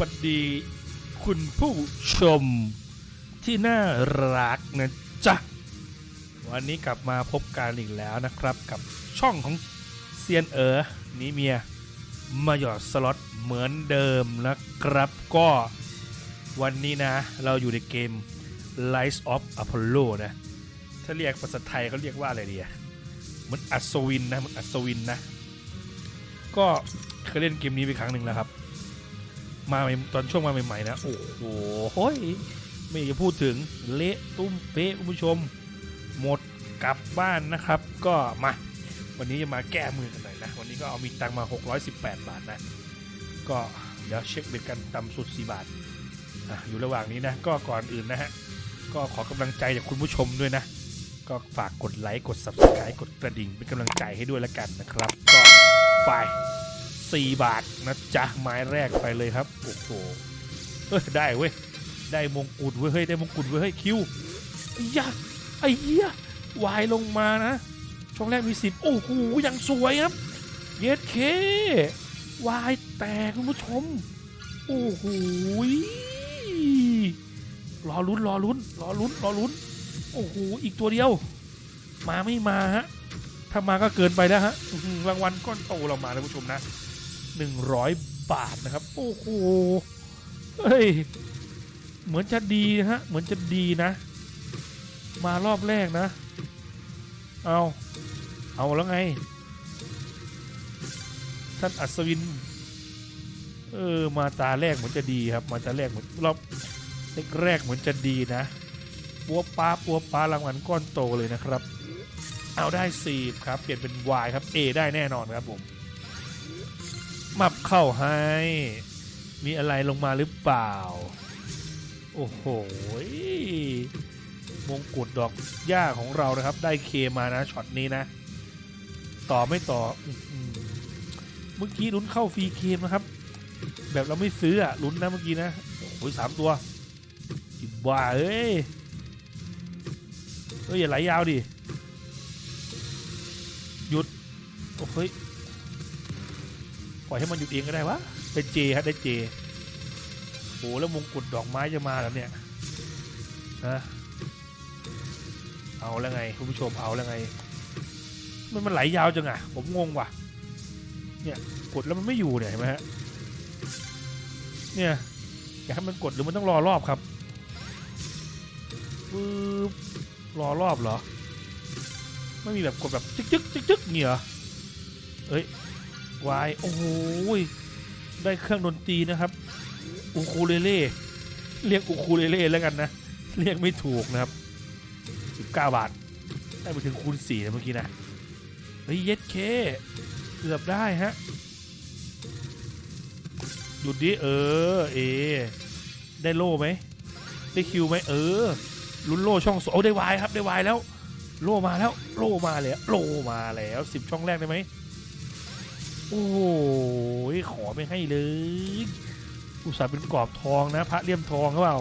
วัสดีคุณผู้ชมที่น่ารักนะจ๊ะ วันนี้กลับมาพบกันอีกแล้วนะครับ กับช่องของเซียนเอ๋อนี้เมียมาหยอดสล็อตเหมือนเดิมนะครับ ก็วันนี้นะ เราอยู่ในเกม Lights of Apollo นะ ถ้าเรียกภาษาไทยเขาเรียกว่าอะไรดีอะเหมือนอัศวินนะเหมือนอัศวินนะ ก็เคยเล่นเกมนี้ไปครั้งหนึ่งแล้วครับ มาตอนช่วงมาใหม่ๆนะโอ้โหโอ้ยไม่อยากจะพูดถึงเละตุ้มเป๊ะคุณผู้ชม หมดกลับบ้านนะครับ ก็มา วันนี้จะมาแก้มือกันหน่อยนะ วันนี้ก็เอามีตังมา 618 บาทนะ ก็เดี๋ยวเช็คเบ็ดกันต่ำสุด 4 บาทอะอยู่ระหว่างนี้นะ ก็ก่อนอื่นนะฮะ ก็ขอกำลังใจจากคุณผู้ชมด้วยนะ ก็ฝากกดไลค์กด subscribe กดกระดิ่งเป็นกำลังใจให้ด้วยละกันนะครับ ก็ไป 4 บาทนะจ๊ะไม้แรกไปเลยครับโอ้โหเอ้ยได้เว้ยได้มงกุฎเว้ยเฮ้ยได้มงกุฎเว้ยเฮ้ยคิวไอ้ยะไอ้เหี้ยวายลงมานะช่องแรกมีสิบโอ้โหยังสวยครับเย็ดเควายแตกคุณผู้ชม โอ้โหรอลุ้นรอลุ้นรอลุ้นรอลุ้น โอ้โหอีกตัวเดียว มาไม่มาฮะถ้ามาก็เกินไปแล้วฮะรางวัลก้อนโตเรามาเลยผู้ชมนะ หนึ่งร้อยบาทนะครับ โอ้โหเฮ้ย เหมือนจะดีนะฮะ เหมือนจะดีนะ มารอบแรกนะ เอา เอาแล้วไง ท่านอัศวิน เออ มาตาแรกเหมือนจะดีครับ มาตาแรกเหมือนรอบแรกเหมือนจะดีนะ ปัวป้าปัวป้ารางวัลก้อนโตเลยนะครับ เอาได้สี่ครับ เปลี่ยนเป็น Y ครับ A ได้แน่นอนครับผม มับเข้าให้ มีอะไรลงมาหรือเปล่า โอ้โหมงกุฎดอกหญ้าของเรานะครับ ได้เคมานะช็อตนี้นะ ต่อไม่ต่อเมื่อกี้ลุ้นเข้าฟรีเคมนะครับ แบบเราไม่ซื้ออะลุ้นนะเมื่อกี้นะโอ้ยสามตัวจิบ้าเอ้ยเฮ้ยอย่าไหลยาวดิหยุดโอ้เฮ้ย ปล่อยให้มันหยุดเองก็ได้วะได้เจฮะได้เจโอ้แล้วมงกุฎดอกไม้จะมาแล้วเนี่ยนะเอาแล้วไงคุณผู้ชมเอาแล้วไง มันมันไหลยาวจังอะ ผมงงว่ะ เนี่ยกดแล้วมันไม่อยู่เนี่ยเห็นไหมฮะเนี่ยอยากให้มันกดหรือมันต้องรอรอบครับปึ๊บรอรอบเหรอ ไม่มีแบบกดแบบจึ๊กจึ๊กจึ๊กจึ๊กเนี่ยเหรอเอ้ย วายโอ้โหยได้เครื่องดนตรีนะครับอูคูเลเล่เรียกอูคูเลเล่แล้วกันนะ เรียกไม่ถูกนะครับ 19 บาท ได้ไปถึงคูณ4นะเมื่อกี้นะเฮ้ยเย็ดเคเกือบได้ฮะหยุดดิเออเอ ได้โล่ไหมได้คิวไหมเออลุ้นโล่ช่องสองโอ้ได้วายครับได้วายแล้ว โล่มาแล้ว โล่มาเลยโล่มาแล้วสิบช่องแรกได้ไหม โอ้โหขอไม่ให้เลย อุตส่าห์เป็นกรอบทองนะ พระเลี่ยมทองหรือเปล่า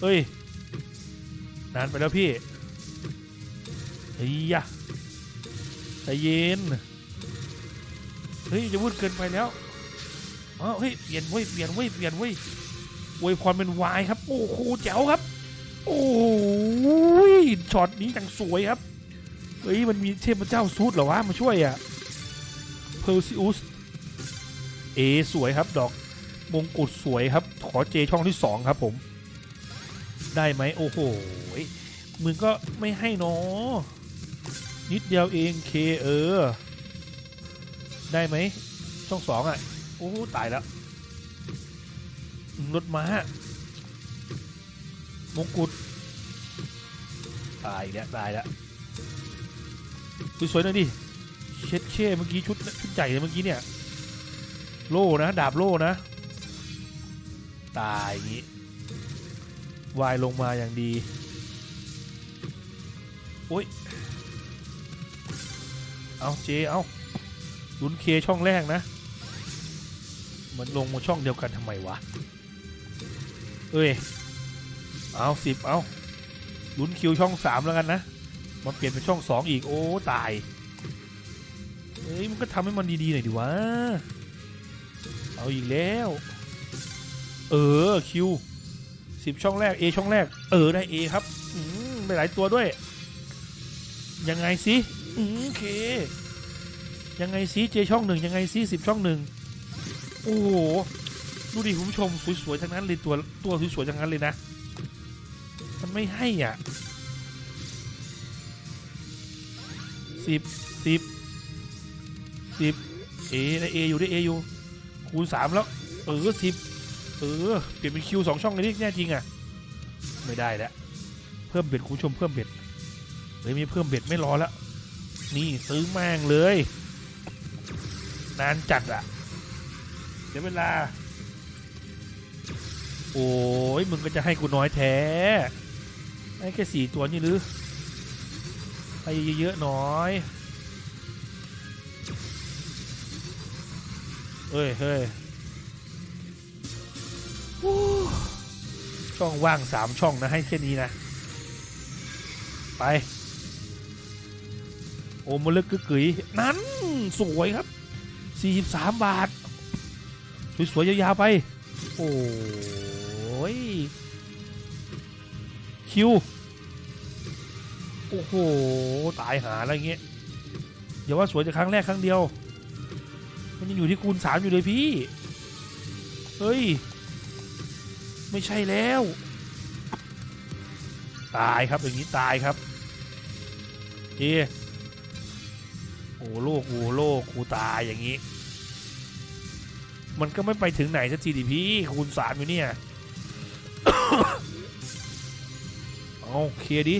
เฮ้ย นานไปแล้วพี่เฮ้ยยะใจเย็น เฮ้ยจะวุ่นเกินไปแล้วอ๋อเฮ้ย เปลี่ยนเว้ย เปลี่ยนเว้ย เปลี่ยนเว้ยอวยพรเป็นวายครับ โอ้โหแจ๋วครับ โอ้ยช็อตนี้จังสวยครับ เฮ้ยมันมีเทพเจ้าซูดเหรอวะมาช่วยอะเพอร์ซิอุสเอสวยครับดอกมงกุฎสวยครับ ขอเจช่องที่สองครับผม ได้ไหมโอ้โหมึงก็ไม่ให้นอนิดเดียวเองเคเออ ได้ไหมช่องสองอะ โอ้ตายแล้วรถม้ามงกุฎตายแล้วตายแล้ว สวยๆหน่อยดิเช็ดเช่เมื่อกี้ชุดชุดใหญ่เลยเมื่อกี้เนี่ย โล่นะ ดาบโล่นะ ตายอย่างนี้วายลงมาอย่างดีโอ้ยเอาเจเอาลุ้นเคช่องแรกนะ มันลงมาช่องเดียวกันทำไมวะ เอ้ย เอาสิบเอาลุ้นคิวช่องสามแล้วกันนะ มาเปลี่ยนเป็นช่องสองอีกโอ้ตายเอ้ยมันก็ทำให้มันดีๆหน่อยดิวะเอาอีกแล้ว เออคิวสิบช่องแรก A ช่องแรก เออได้ A ครับอืมไปหลายตัวด้วย ยังไงสิอืมโอเค ยังไงสิเจช่องหนึ่งยังไงสิสิบช่องหนึ่งโอ้โหดูดิคุณผู้ชมสวยๆทั้งนั้นเลยตัวตัวสวยๆทั้งนั้นเลยนะ มันไม่ให้อะ สิบสิบสิบเอได้เออยู่ได้เออยู่คูณสามแล้ว เออสิบเออ เปลี่ยนเป็นคิวสองช่องเลยนี่แน่จริงอะ ไม่ได้แล้วเพิ่มเบ็ดคุณชมเพิ่มเบ็ดเฮ้ยมีเพิ่มเบ็ดไม่รอแล้ว นี่ซื้อแม่งเลย นานจัดอะ เดี๋ยวเวลา โอ้ยมึงก็จะให้กูน้อยแท้ ให้แค่สี่ตัวนี่หรือ ให้เยอะๆหน่อยเฮ้ยเฮ้ยช่องว่างสามช่องนะให้แค่นี้นะ ไป โอ้มลึกกึกกึ๋ยนั้น สวยครับ 43 บาท สวยๆยาวๆไป โอ้ยคิว โอ้โห ตายหาอะไรเงี้ยอย่าว่าสวยจากครั้งแรกครั้งเดียว มันยังอยู่ที่คูณสามอยู่เลยพี่ เฮ้ย ไม่ใช่แล้ว ตายครับอย่างนี้ตายครับเอโอ้โลกโอ้โลกกูตายอย่างนี้ มันก็ไม่ไปถึงไหนสักทีดิพี่คูณสามอยู่เนี่ย เอาเคลียร์ดิ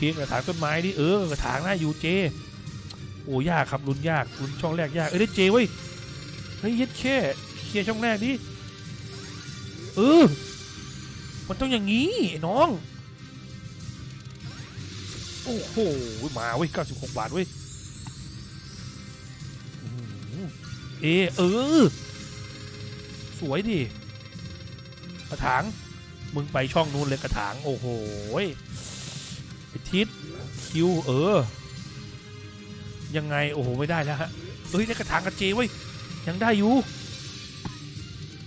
เคลียร์กระถางต้นไม้ดิเออกระถางหน้าอยู่เจ โอ้ยากครับลุ้นยากลุ้นช่องแรกยากเอ้ยได้เจเว้ยเฮ้ยเย็ดแค่เคลียร์ช่องแรกดิเออมันต้องอย่างนี้น้อง โอ้โหมาเว้ย96 บาทเว้ยเอเออ สวยดิกระถาง มึงไปช่องนู้นเลยกระถาง โอ้โหย ทิศคิวเออ ยังไง โอ้โห ไม่ได้แล้วฮะเอ้ยได้กระถางกระเจเว้ยังได้อยู่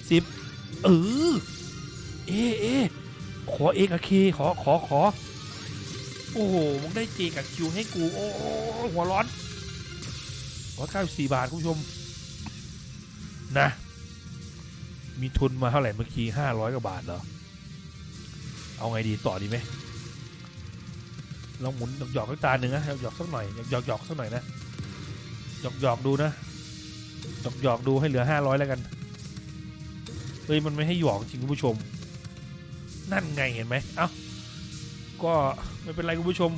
สิบเออเอเอขอเอกับเคขอขอขอ โอ้โหมึงได้เจกับคิวให้กู โอ้หัวร้อนร้อยเก้าสี่บาท คุณผู้ชม นะ มีทุนมาเท่าไหร่เมื่อกี้ห้าร้อยกว่าบาทเหรอ เอาไงดีต่อดีไหม ลองหมุนหยอกๆสักตาหนึ่งนะหยอกๆสักหน่อยหยอกๆสักหน่อยนะหยอกๆดูนะหยอกๆดูให้เหลือห้าร้อยแล้วกันเฮ้ยมันไม่ให้หยอกจริงคุณผู้ชม นั่นไงเห็นไหมเอ้าก็ไม่เป็นไรคุณผู้ชม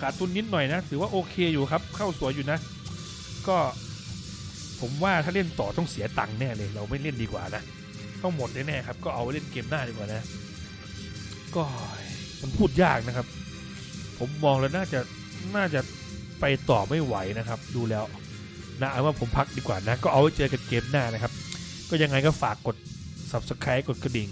ขาดทุนนิดหน่อยนะ ถือว่าโอเคอยู่ครับ เข้าสวยอยู่นะ ก็ผมว่าถ้าเล่นต่อต้องเสียตังค์แน่เลย เราไม่เล่นดีกว่านะ ต้องหมดแน่ๆครับ ก็เอาไว้เล่นเกมหน้าดีกว่านะ ก็ มันพูดยากนะครับ ผมมองแล้วน่าจะน่าจะไปต่อไม่ไหวนะครับ ดูแล้วนะเอาว่าผมพักดีกว่านะ ก็เอาไว้เจอกันเกมหน้านะครับ ก็ยังไงก็ฝากกด subscribe กดกระดิ่ง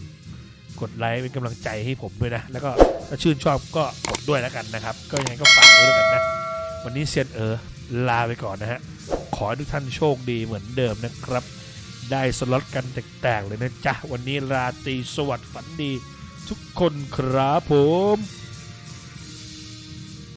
กดไลค์เป็นกำลังใจให้ผมด้วยนะ แล้วก็ถ้าชื่นชอบก็กดด้วยแล้วกันนะครับ ก็ยังไงก็ฝากไว้ด้วยกันนะ วันนี้เซียนเออลาไปก่อนนะฮะขอให้ทุกท่านโชคดีเหมือนเดิมนะครับ ได้สล็อตกันแตกๆเลยนะจ๊ะ วันนี้ราตรีสวัสดิ์ฝันดี ทุกคนครับผม